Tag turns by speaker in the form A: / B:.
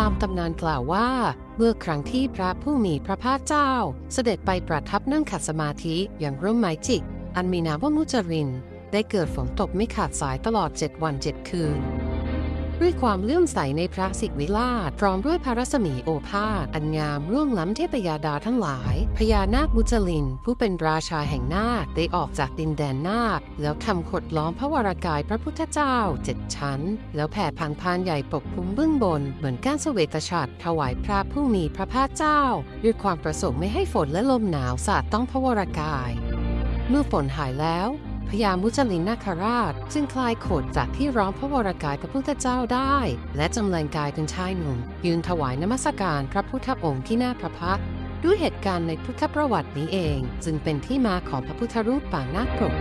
A: ตามตำนานกล่าวว่า เมื่อครั้งที่พระผู้มีพระภาคเจ้า เสด็จไปประทับนั่งขัดสมาธิอย่างร่มไม้จิก อันมีนามว่ามุจริน ได้เกิดฝนตกไม่ขาดสายตลอด7วัน7คืน ด้วยความเลื่อมใสในพระสิกวิราชพร้อมด้วยพระรัศมีโอภาสอันงามร่วงล้ำเทพยาดาทั้งหลาย พญานาคมุจลิน ผู้เป็นราชาแห่งนาคได้ออกจากดินแดนนาค แล้วทำขดล้อมพระวรากายพระพุทธเจ้าเจ็ดชั้น แล้วแผ่พังพานใหญ่ปกคลุมเบื้องบน เหมือนก้านเสวตฉัตรถวายพระผู้มีพระภาคเจ้า ด้วยความประสงค์ไม่ให้ฝนและลมหนาวสาดต้องพระวรากาย เมื่อฝนหายแล้ว พญามุจลินนาคราช จึงคลายโขดจากที่ร้องพระวรากายพระพุทธเจ้าได้ และจำแรงกายเป็นชายหนุ่ม ยืนถวายนมัสการพระพุทธองค์ที่หน้าพระพักด้วยเหตุการณ์ในพุทธประวัตินี้เอง จึงเป็นที่มาของพระพุทธรูปปางนาคปรก